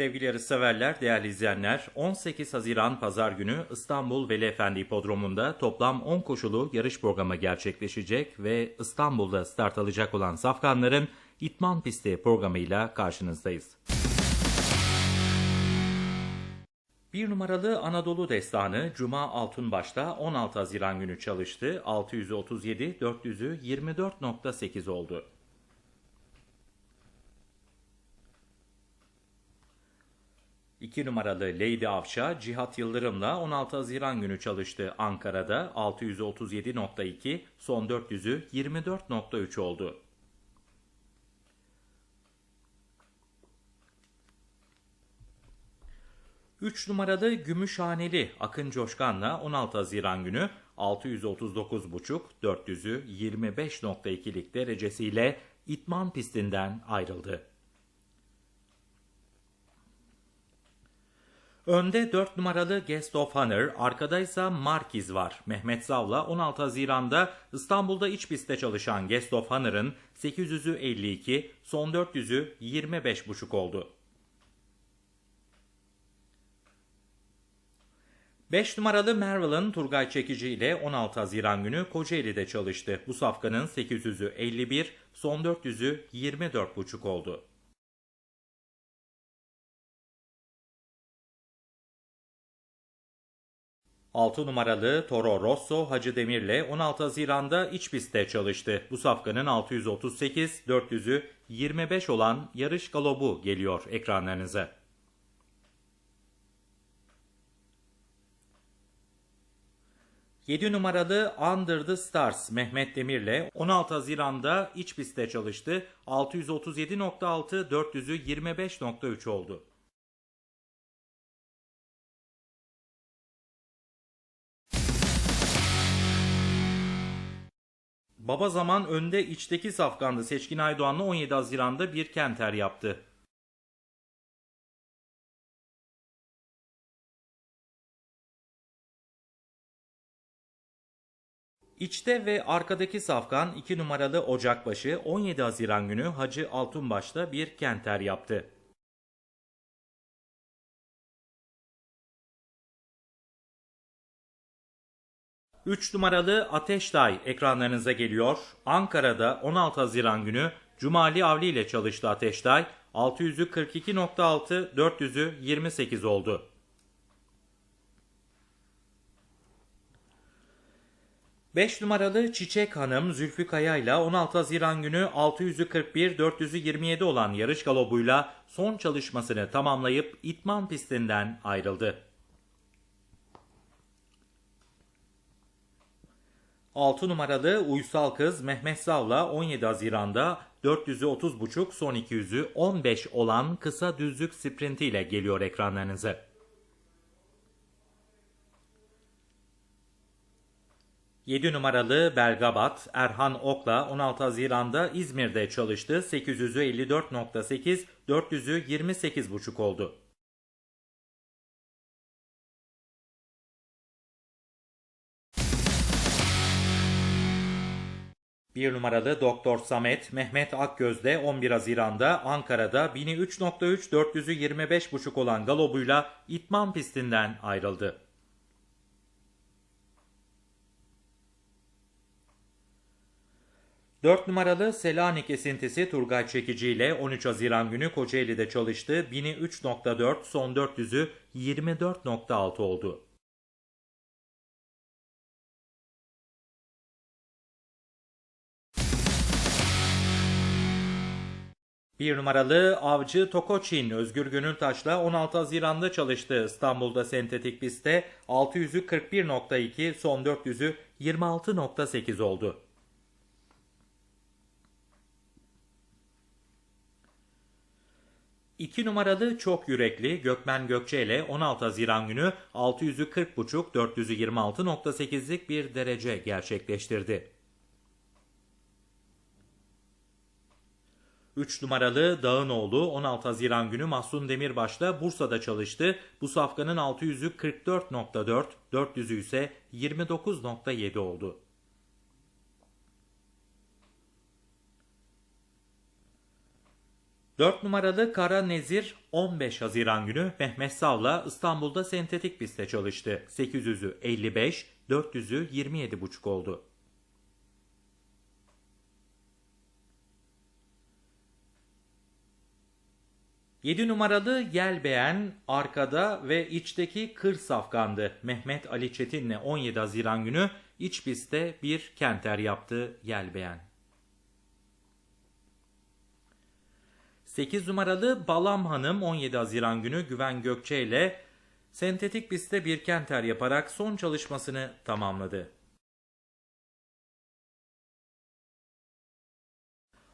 Sevgili yarışseverler, değerli izleyenler, 18 Haziran Pazar günü İstanbul Veli Efendi Hipodromu'nda toplam 10 koşulu yarış programı gerçekleşecek ve İstanbul'da start alacak olan safkanların İtman Pisti programıyla karşınızdayız. Bir numaralı Anadolu Destanı Cuma Altunbaş'ta 16 Haziran günü çalıştı. 637, 400'ü 24.8 oldu. İki numaralı Lady Avşa Cihat Yıldırım'la 16 Haziran günü çalıştı. Ankara'da 637.2, son 400'ü 24.3 oldu. 3 numaralı Gümüşhaneli Akın Coşkan'la 16 Haziran günü 639.5 400'ü 25.2'lik derecesiyle İtman pistinden ayrıldı. Önde 4 numaralı Guest of Honor, arkada ise Markiz var. Mehmet Zav'la 16 Haziran'da İstanbul'da iç pistte çalışan Guest of Honor'ın 800'ü 52, son 400'ü 25.5 oldu. 5 numaralı Merville'ın Turgay Çekici ile 16 Haziran günü Kocaeli'de çalıştı. Bu safkanın 800'ü 51, son 400'ü 24,5 oldu. Altı numaralı Toro Rosso Hacı Demir'le 16 Haziran'da iç pistte çalıştı. Bu safkanın 638, 400'ü 25 olan yarış galobu geliyor ekranlarınıza. 7 numaralı Under the Stars Mehmet Demir'le 16 Haziran'da iç pistte çalıştı. 637.6 400'ü 25.3 oldu. Baba zaman önde içteki safkandı. Seçkin Aydoğan'la 17 Haziran'da bir kenter yaptı. İçte ve arkadaki safkan 2 numaralı Ocakbaşı 17 Haziran günü Hacı Altunbaş'ta bir kenter yaptı. Üç numaralı Ateştay ekranlarınıza geliyor. Ankara'da 16 Haziran günü Cumali Avli ile çalıştı Ateştay. 600'ü 42.6, 400'ü 28 oldu. 5 numaralı Çiçek Hanım Zülfü Kaya ile 16 Haziran günü 641 427 olan yarış galobuyla son çalışmasını tamamlayıp itman pistinden ayrıldı. 6 numaralı Uysal Kız Mehmet Sav'la 17 Haziran'da 400'ü 30.5 son 200'ü 15 olan kısa düzlük sprintiyle geliyor ekranlarınıza. 7 numaralı Belgabat Erhan Ok'la 16 Haziran'da İzmir'de çalıştı. 800'ü 54.8, 400'ü 28.5 oldu. Bir numaralı Doktor Samet Mehmet Akgöz'de 11 Haziran'da Ankara'da 1003.3 400'ü 25.5 olan galobuyla itman pistinden ayrıldı. 4 numaralı Selanik esintisi Turgay Çekici ile 13 Haziran günü Kocaeli'de çalıştı. 1003.4 son 400'ü 24.6 oldu. Bir numaralı avcı Tokoçin Özgür Gönültaş'la 16 Haziran'da çalıştı. İstanbul'da sentetik pistte 600'ü 41.2 son 400'ü 26.8 oldu. 2 numaralı çok yürekli Gökmen Gökçe ile 16 Haziran günü 600'ü 40.5 400'ü 26.8'lik bir derece gerçekleştirdi. 3 numaralı Dağınoğlu 16 Haziran günü Mahsun Demirbaş'ta Bursa'da çalıştı. Bu safkanın 600'ü 44.4, 400'ü ise 29.7 oldu. 4 numaralı Kara Nezir 15 Haziran günü Mehmet Sav'la İstanbul'da sentetik pistte çalıştı. 800'ü 55, 400'ü 27,5 oldu. Yedi numaralı Yelbeğen arkada ve içteki kır safkandı. Mehmet Ali Çetin'le 17 Haziran günü iç pistte bir kenter yaptı Yelbeğen. 8 numaralı Balam Hanım 17 Haziran günü Güven Gökçe ile sentetik pistte bir kenter yaparak son çalışmasını tamamladı.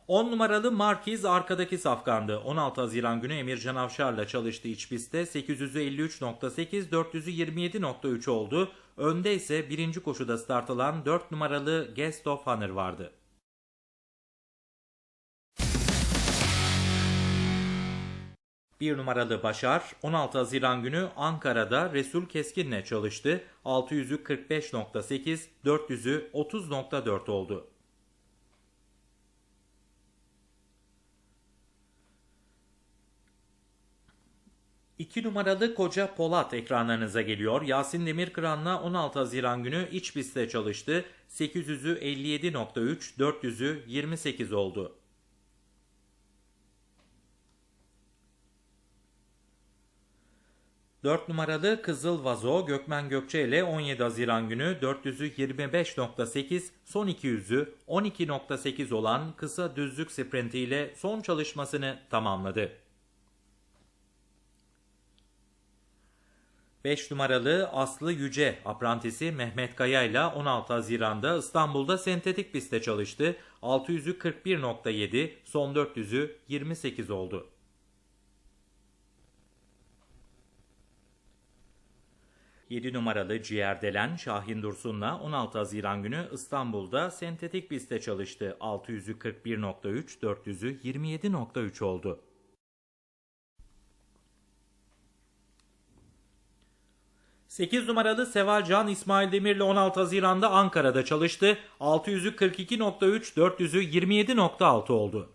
10 numaralı Markiz arkadaki safkandı. 16 Haziran günü Emircan Avşar'la çalıştığı iç pistte 853.8, 427.3 oldu. Önde ise birinci koşuda start alan 4 numaralı Guest of Honor vardı. Bir numaralı Başar 16 Haziran günü Ankara'da Resul Keskin'le çalıştı. 600'ü 45.8, 400'ü 30.4 oldu. İki numaralı Koca Polat ekranlarınıza geliyor. Yasin Demirkıran'la 16 Haziran günü iç pistte çalıştı. 800'ü 57.3, 400'ü 28 oldu. Dört numaralı Kızıl Vazo Gökmen Gökçe ile 17 Haziran günü 400'ü 25.8, son 200'ü 12.8 olan kısa düzlük sprinti ile son çalışmasını tamamladı. 5 numaralı Aslı Yüce aprantisi Mehmet Kaya ile 16 Haziran'da İstanbul'da sentetik pistte çalıştı. 600'ü 41.7, son 400'ü 28 oldu. Yedi numaralı Ciğerdelen Şahin Dursun'la 16 Haziran günü İstanbul'da sentetik pistte çalıştı. 600'ü 41.3, 400'ü 27.3 oldu. 8 numaralı Seval Can İsmail Demir'le 16 Haziran'da Ankara'da çalıştı. 600'ü 42.3, 400'ü 27.6 oldu.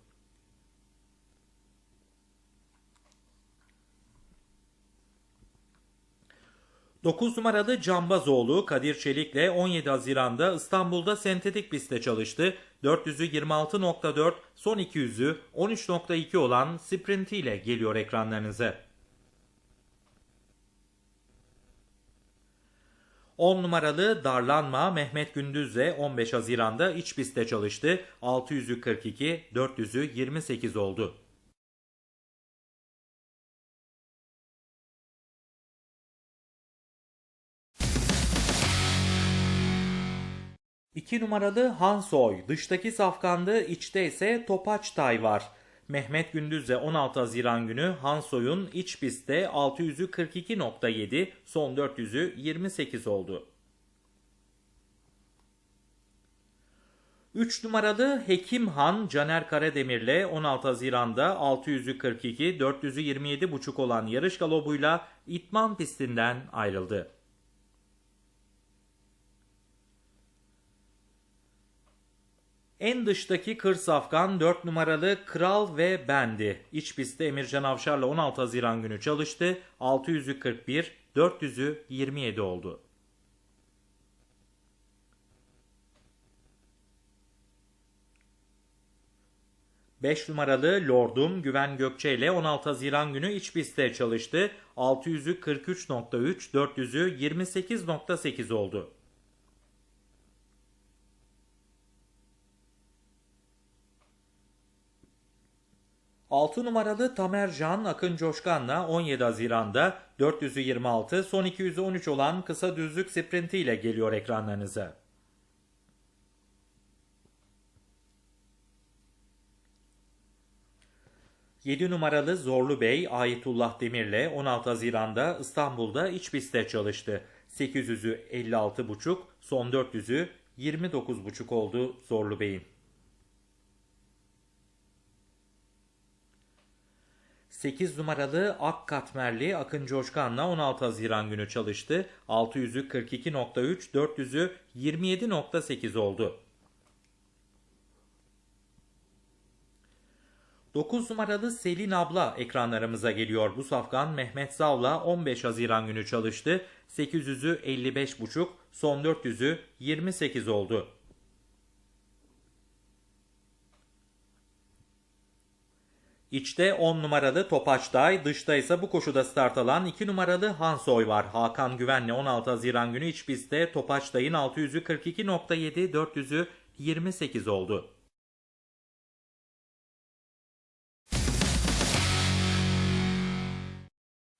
Dokuz numaralı Cambazoğlu Kadir Çelik'le 17 Haziran'da İstanbul'da sentetik pistte çalıştı. 400'ü 26.4, son 200'ü 13.2 olan sprintiyle geliyor ekranlarınıza. 10 numaralı Darlanma Mehmet Gündüz'le 15 Haziran'da iç pistte çalıştı. 600'ü 42, 400'ü 28 oldu. İki numaralı Hansoy dıştaki safkandı, içte ise Topaç Tay var. Mehmet Gündüz'e 16 Haziran günü Hansoy'un iç pistte 600'ü 42.7, son 400'ü 28 oldu. 3 numaralı Hekim Han Caner Karademir'le 16 Haziran'da 600'ü 42, 400'ü 27.5 olan yarış galobuyla İtman pistinden ayrıldı. En dıştaki kır safkan 4 numaralı Kral ve Bendi. İç pistte Emircan Avşar'la 16 Haziran günü çalıştı. 600'ü 41, 400'ü 27 oldu. Beş numaralı Lordum Güven Gökçe ile 16 Haziran günü iç pistte çalıştı. 600'ü 43.3, 400'ü 28.8 oldu. 6 numaralı Tamer Can Akın Coşkan'la 17 Haziran'da 400'ü 26, son 200'ü 13 olan kısa düzlük sprinti ile geliyor ekranlarınıza. Yedi numaralı Zorlu Bey Ayetullah Demir'le 16 Haziran'da İstanbul'da iç pistte çalıştı. 800'ü 56,5, son 400'ü 29,5 oldu Zorlu Bey'in. 8 numaralı Ak Katmerli Akın Coşkan'la 16 Haziran günü çalıştı. 600'ü 42.3, 400'ü 27.8 oldu. 9 numaralı Selin abla ekranlarımıza geliyor. Bu safkan Mehmet Zav'la 15 Haziran günü çalıştı. 800'ü 55,5, son 400'ü 28 oldu. İçte 10 numaralı Topaç'tay, dışta ise bu koşuda start alan 2 numaralı Hansoy var. Hakan Güven'le 16 Haziran günü iç pistte Topaç'tay'ın 600'ü 42.7, 400'ü 28 oldu.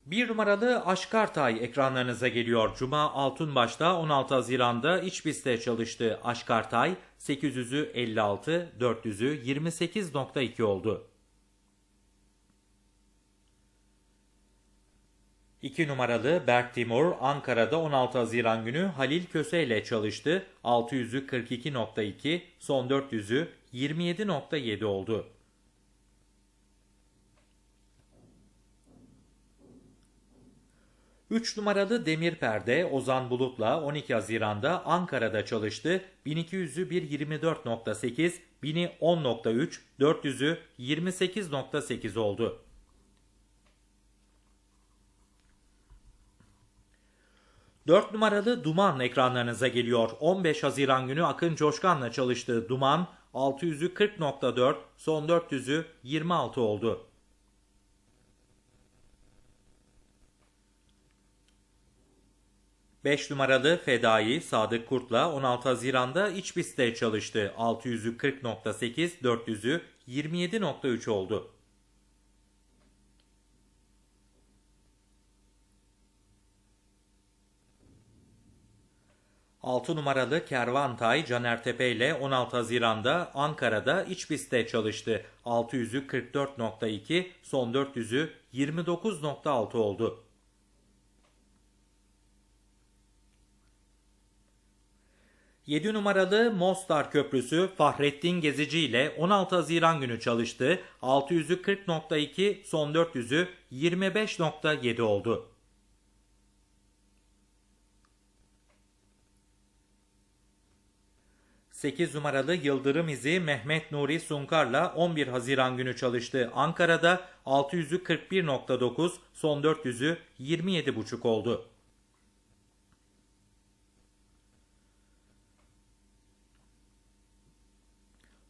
Bir numaralı Aşkartay ekranlarınıza geliyor. Cuma Altunbaş'ta 16 Haziran'da iç pistte çalıştı. Aşkartay 800'ü 56, 400'ü 28.2 oldu. 2 numaralı Berk Timur Ankara'da 16 Haziran günü Halil Köse ile çalıştı. 600'ü 42.2, son 400'ü 27.7 oldu. Üç numaralı Demir Perde Ozan Bulut'la 12 Haziran'da Ankara'da çalıştı. 1200'ü 1.24.8, 1000'i 10.3, 400'ü 28.8 oldu. Dört numaralı Duman ekranlarınıza geliyor. 15 Haziran günü Akın Coşkan'la çalıştığı Duman 600'ü 40.4, son 400'ü 26 oldu. Beş numaralı Fedai Sadık Kurt'la 16 Haziran'da iç pistte çalıştı. 600'ü 40.8, 400'ü 27.3 oldu. 6 numaralı Kervantay Caner Tepe ile 16 Haziran'da Ankara'da iç pistte çalıştı. 600'ü 44.2, son 400'ü 29.6 oldu. Yedi numaralı Mostar Köprüsü Fahrettin Gezici ile 16 Haziran günü çalıştı. 600'ü 40.2, son 400'ü 25.7 oldu. 8 numaralı Yıldırım izi Mehmet Nuri Sunkar'la 11 Haziran günü çalıştı. Ankara'da 600'ü 41.9, son 400'ü 27.5 oldu.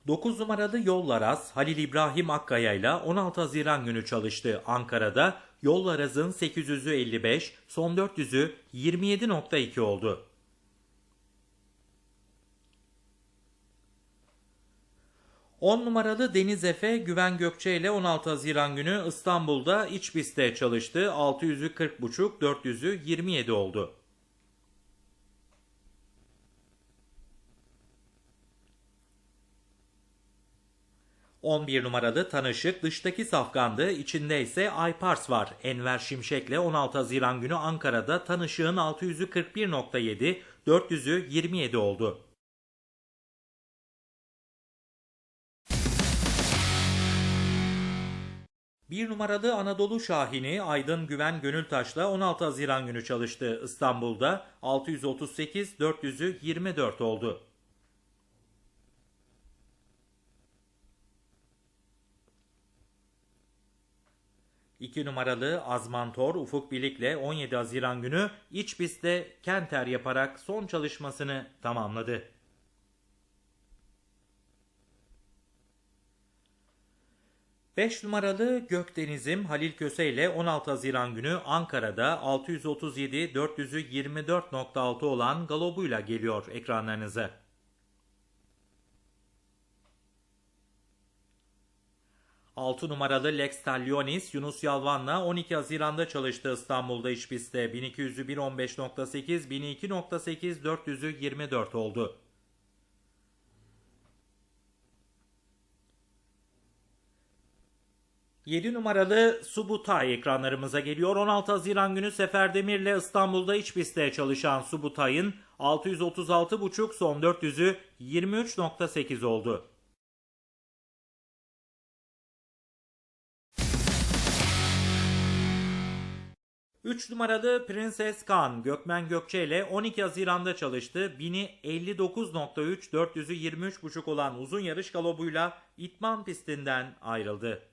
Dokuz numaralı Yollaraz Halil İbrahim Akkaya ile 16 Haziran günü çalıştı. Ankara'da Yollaraz'ın 800'ü 55, son 400'ü 27.2 oldu. 10 numaralı Deniz Efe Güven Gökçe ile 16 Haziran günü İstanbul'da iç pistte çalıştı. 600'ü 40.5, 400'ü 27 oldu. ...11 numaralı Tanışık dıştaki safkandı, içinde ise Aypars var. Enver Şimşek'le 16 Haziran günü Ankara'da Tanışık'ın 600'ü 41.7, 400'ü 27 oldu. Bir numaralı Anadolu Şahini Aydın Güven Gönültaş'la 16 Haziran günü çalıştı. İstanbul'da 638 400'ü 24 oldu. İki numaralı Azmantor Ufuk Bilik'le 17 Haziran günü iç pistte kenter yaparak son çalışmasını tamamladı. 5 numaralı Gökdeniz'im Halil Köse ile 16 Haziran günü Ankara'da 637 400'ü 24.6 olan galobuyla geliyor ekranlarınıza. Altı numaralı Lex Talionis Yunus Yalvan'la 12 Haziran'da çalıştı İstanbul'da iç pistte 1200'ü 1.15.8, 1002.8, 400'ü 24 oldu. 7 numaralı Subutay ekranlarımıza geliyor. 16 Haziran günü Sefer Demir'le İstanbul'da iç pistte çalışan Subutay'ın 636.5 son 400'ü 23.8 oldu. Üç numaralı Prenses Kan Gökmen Gökçe ile 12 Haziran'da çalıştı. 1000'i 59.3, 400'ü 23.5 olan uzun yarış galobuyla İtman pistinden ayrıldı.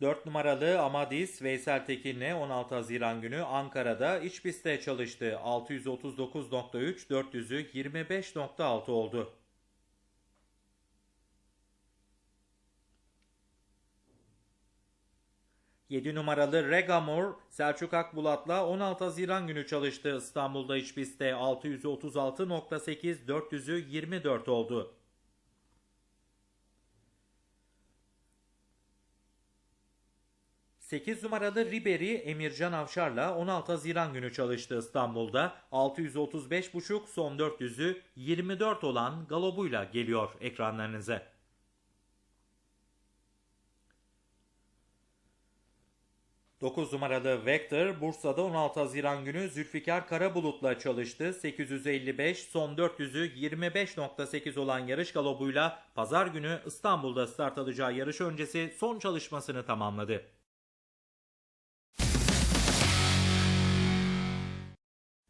4 numaralı Amadis Veysel Tekin'le 16 Haziran günü Ankara'da iç pistte çalıştı. 639.3 400'ü 25.6 oldu. 7 numaralı Regamur Selçuk Akbulat'la 16 Haziran günü çalıştı. İstanbul'da iç pistte 636.8 400'ü 24 oldu. 8 numaralı Ribery Emircan Avşar'la 16 Haziran günü çalıştı İstanbul'da. 635.5 son 400'ü 24 olan galobuyla geliyor ekranlarınıza. Dokuz numaralı Vector Bursa'da 16 Haziran günü Zülfikar Karabulut'la çalıştı. 855 son 400'ü 25.8 olan yarış galobuyla pazar günü İstanbul'da start alacağı yarış öncesi son çalışmasını tamamladı.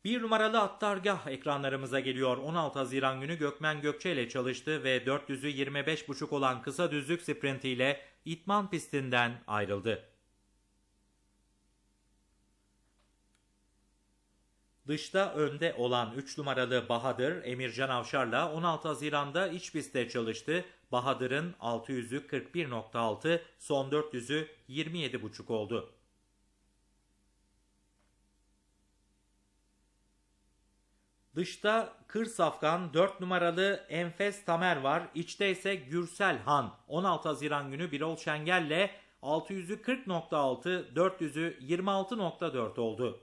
Bir numaralı Attargah ekranlarımıza geliyor. 16 Haziran günü Gökmen Gökçe ile çalıştı ve 400'ü 25.5 olan kısa düzlük sprintiyle itman pistinden ayrıldı. Dışta önde olan 3 numaralı Bahadır Emircan Avşar'la 16 Haziran'da iç pistte çalıştı. Bahadır'ın 600'ü 41.6, son 400'ü 27.5 oldu. Dışta Kır Safkan 4 numaralı Enfes Tamer var. İçte ise Gürsel Han. 16 Haziran günü Birol Şengel'le 600'ü 40.6, 400'ü 26.4 oldu.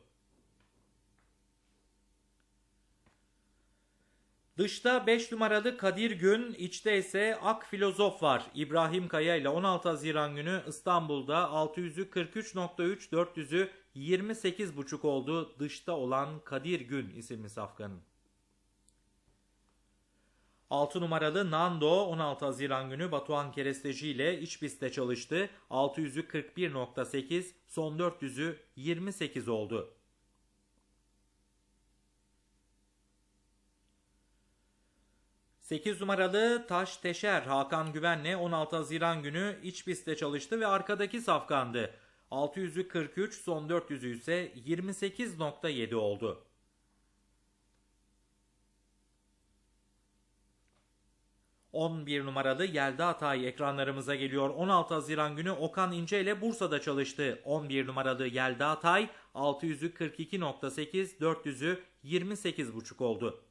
Dışta 5 numaralı Kadir Gün, içte ise Ak Filozof var. İbrahim Kaya ile 16 Haziran günü İstanbul'da 600'ü 43.3, 400'ü 28.5 oldu. Dışta olan Kadir Gün isimli safkanın. 6 numaralı Nando 16 Haziran günü Batuhan Keresteci ile iç pistte çalıştı. 600'ü 41.8, son 400'ü 28 oldu. 8 numaralı Taş Teşer Hakan Güven'le 16 Haziran günü iç pistte çalıştı ve arkadaki safkandı. 600'ü 43, son 400'ü ise 28.7 oldu. ...11 numaralı Yelda Atay ekranlarımıza geliyor. 16 Haziran günü Okan İnce ile Bursa'da çalıştı. 11 numaralı Yelda Atay 600'ü 42.8, 400'ü 28.5 oldu.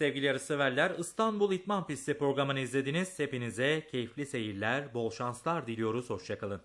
Sevgili yarışseverler İstanbul İtman Pisti programını izlediniz. Hepinize keyifli seyirler, bol şanslar diliyoruz. Hoşçakalın.